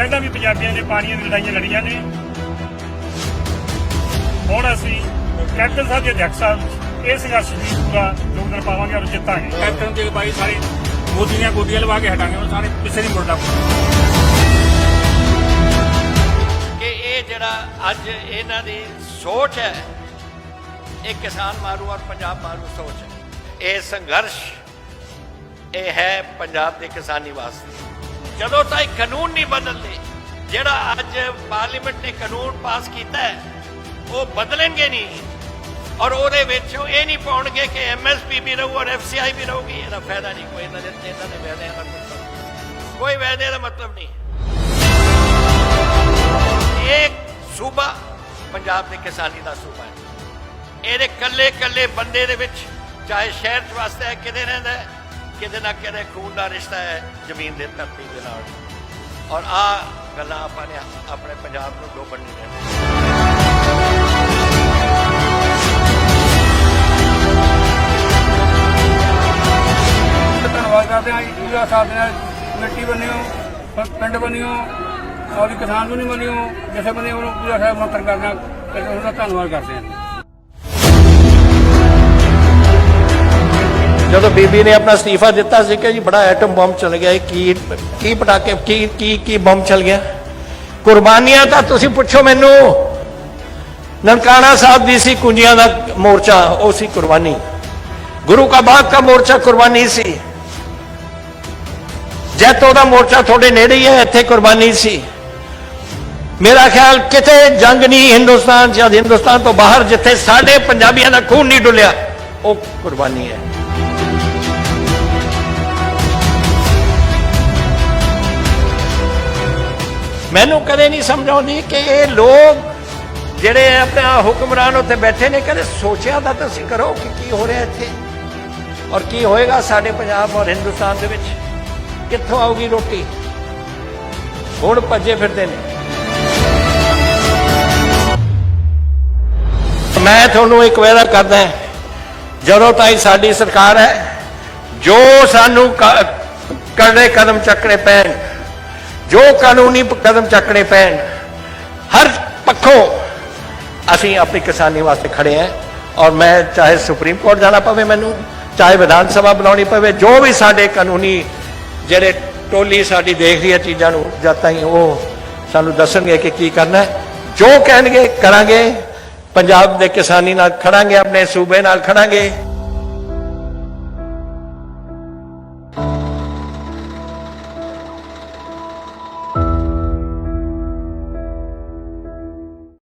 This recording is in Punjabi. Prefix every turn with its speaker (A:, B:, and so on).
A: ਪਹਿਲਾਂ ਵੀ ਪੰਜਾਬੀਆਂ ਨੇ ਪਾਣੀਆਂ ਦੀ ਲੜਾਈਆਂ ਲੜੀਆਂ ਨੇ। ਹੁਣ ਅਸੀਂ ਕੈਪਟਨ ਸਾਹਿਬ ਦੇ ਅਧਿਆਕਸ਼ ਸਾਹਿਬ ਇਹ ਸੰਘਰਸ਼ ਵੀ ਪੂਰਾ ਯੋਗਦਾਨ ਪਾਵਾਂਗੇ ਔਰ ਜਿੱਤਾਂਗੇ।
B: ਕੈਪਟਨ ਦੇ ਬਾਈ ਸਾਰੇ ਮੋਦੀ ਦੀਆਂ ਗੋਡੀਆਂ ਲਵਾ ਕੇ ਹਟਾਂਗੇ ਉਹ ਸਾਰੇ ਪਿੱਛੇ ਨਹੀਂ ਮੁੜਨਾ
C: ਕਿ ਇਹ ਜਿਹੜਾ ਅੱਜ ਇਹਨਾਂ ਦੀ ਸੋਚ ਹੈ ਇਹ ਕਿਸਾਨ ਮਾਰੂ ਔਰ ਪੰਜਾਬ ਮਾਰੂ ਸੋਚ ਹੈ। ਇਹ ਸੰਘਰਸ਼ ਇਹ ਹੈ ਪੰਜਾਬ ਦੇ ਕਿਸਾਨੀ ਵਾਸਤੇ। ਜਦੋਂ ਤਾਈਂ ਕਾਨੂੰਨ ਨਹੀਂ ਬਦਲਦੇ, ਜਿਹੜਾ ਅੱਜ ਪਾਰਲੀਮੈਂਟ ਨੇ ਕਾਨੂੰਨ ਪਾਸ ਕੀਤਾ ਹੈ, ਉਹ ਬਦਲਣਗੇ ਨਹੀਂ। ਔਰ ਉਹਦੇ ਵਿੱਚ ਇਹ ਨਹੀਂ ਪਾਉਣਗੇ ਕਿ ਐਮਐਸਪੀ ਵੀ ਰਹੂ ਔਰ ਐਫਸੀਆਈ ਵੀ ਰਹੂਗੀ, ਇਹਦਾ ਫਾਇਦਾ ਨਹੀਂ, ਕੋਈ ਇਹਨਾਂ ਦੇ ਇਹਨਾਂ ਦੇ ਵਾਅਦਿਆਂ ਦਾ ਮਤਲਬ ਕੋਈ ਵਾਅਦੇ ਦਾ ਮਤਲਬ ਨਹੀਂ। ਇੱਕ ਸੂਬਾ ਪੰਜਾਬ ਦੇ ਕਿਸਾਨੀ ਦਾ ਸੂਬਾ ਹੈ। ਇਹਦੇ ਕੱਲੇ ਕੱਲੇ ਬੰਦੇ ਦੇ ਵਿੱਚ, ਚਾਹੇ ਸ਼ਹਿਰ ਚ ਵਸਦਾ ਹੈ, ਕਿਤੇ ਰਹਿੰਦਾ ਹੈ ਕਿਤੇ ਨਾ ਕਿਤੇ ਖੂਨ ਦਾ ਰਿਸ਼ਤਾ ਹੈ ਜ਼ਮੀਨ ਦੇ ਧਰਤੀ ਦੇ ਨਾਲ। ਔਰ ਆ ਗੱਲਾਂ ਆਪਾਂ ਨੇ ਆਪਣੇ ਪੰਜਾਬ ਨੂੰ ਡੋਬਣ ਨਹੀਂ ਦੇਣਾ
D: ਧੰਨਵਾਦ ਕਰਦੇ ਹਾਂ ਜੀ? ਪੂਰਾ ਸਾਥ ਦੇ ਨਾਲ ਕਮੇਟੀ ਬਣਿਓ ਪਿੰਡ ਬੰਨਿਓ ਔਰ ਕਿਸਾਨ ਨੂੰ ਨਹੀਂ ਬੰਨਿਓ ਜਿਸੇ ਬੰਦੇ ਉਹਨੂੰ ਪੂਰਾ ਸਾਹਿਬ ਮੰਤਰ ਕਰਨਾ। ਤੇ ਉਹਦਾ ਧੰਨਵਾਦ ਕਰਦੇ ਹਾਂ
E: ਜਦੋਂ ਬੀਬੀ ਨੇ ਆਪਣਾ ਅਸਤੀਫਾ ਦਿੱਤਾ ਸੀ ਕਿ ਜੀ ਬੜਾ ਐਟਮ ਬੰਬ ਚੱਲ ਗਿਆ ਕੀ ਕੀ ਪਟਾਕੇ ਕੀ ਕੀ ਕੀ ਬੰਬ ਚੱਲ ਗਿਆ? ਕੁਰਬਾਨੀਆਂ ਤਾਂ ਤੁਸੀਂ ਪੁੱਛੋ ਮੈਨੂੰ। ਨਨਕਾਣਾ ਸਾਹਿਬ ਦੀ ਸੀ ਕੁੰਜੀਆਂ ਦਾ ਮੋਰਚਾ, ਉਹ ਸੀ ਕੁਰਬਾਨੀ। ਗੁਰੂ ਕਾ ਬਾਗ ਦਾ ਮੋਰਚਾ ਕੁਰਬਾਨੀ ਸੀ। ਜੈਤੋ ਦਾ ਮੋਰਚਾ ਤੁਹਾਡੇ ਨੇੜੇ ਹੀ ਹੈ, ਇੱਥੇ ਕੁਰਬਾਨੀ ਸੀ। ਮੇਰਾ ਖਿਆਲ ਕਿਤੇ ਜੰਗ ਨਹੀਂ ਹਿੰਦੁਸਤਾਨ ਜਾਂ ਹਿੰਦੁਸਤਾਨ ਤੋਂ ਬਾਹਰ ਜਿੱਥੇ ਸਾਡੇ ਪੰਜਾਬੀਆਂ ਦਾ ਖੂਨ ਨਹੀਂ ਡੁੱਲਿਆ, ਉਹ ਕੁਰਬਾਨੀ ਹੈ। ਮੈਨੂੰ ਕਦੇ ਨਹੀਂ ਸਮਝ ਆਉਂਦੀ ਕਿ ਇਹ ਲੋਕ ਜਿਹੜੇ ਆਪਣਾ ਹੁਕਮਰਾਨ ਉੱਥੇ ਬੈਠੇ ਨੇ, ਕਦੇ ਸੋਚਿਆ ਤਾਂ ਤੁਸੀਂ ਕਰੋ ਕਿ ਕੀ ਹੋ ਰਿਹਾ ਇੱਥੇ? ਔਰ ਕੀ ਹੋਏਗਾ ਸਾਡੇ ਪੰਜਾਬ ਔਰ ਹਿੰਦੁਸਤਾਨ ਦੇ ਵਿੱਚ? ਕਿੱਥੋਂ ਆਊਗੀ ਰੋਟੀ? ਹੁਣ ਭੱਜੇ ਫਿਰਦੇ ਨੇ। ਮੈਂ ਤੁਹਾਨੂੰ ਇੱਕ ਵਾਅਦਾ ਕਰਦਾ ਜਦੋਂ ਤਾਈ ਸਾਡੀ ਸਰਕਾਰ ਹੈ, ਜੋ ਸਾਨੂੰ ਕੜੇ ਕਦਮ ਚੱਕਣੇ ਪੈਣ ਜੋ ਕਾਨੂੰਨੀ ਕਦਮ ਚੱਕਣੇ ਪੈਣ, ਹਰ ਪੱਖੋਂ ਅਸੀਂ ਆਪਣੀ ਕਿਸਾਨੀ ਵਾਸਤੇ ਖੜੇ ਹਾਂ ਔਰ ਮੈਂ ਚਾਹੇ ਸੁਪਰੀਮ ਕੋਰਟ ਜਾਣਾ ਪਵੇ ਮੈਨੂੰ, ਚਾਹੇ ਵਿਧਾਨ ਸਭਾ ਬਣਾਉਣੀ ਪਵੇ, ਜੋ ਵੀ ਸਾਡੇ ਕਾਨੂੰਨੀ ਜਿਹੜੇ ਟੋਲੀ ਸਾਡੀ ਦੇਖ ਰਹੀ ਹੈ ਚੀਜ਼ਾਂ ਨੂੰ ਜਦ ਤਾਈਂ ਉਹ ਸਾਨੂੰ ਦੱਸਣਗੇ ਕਿ ਕੀ ਕਰਨਾ ਜੋ ਕਹਿਣਗੇ, ਕਰਾਂਗੇ। ਪੰਜਾਬ ਦੇ ਕਿਸਾਨੀ ਨਾਲ ਖੜਾਂਗੇ, ਆਪਣੇ ਸੂਬੇ ਨਾਲ ਖੜਾਂਗੇ।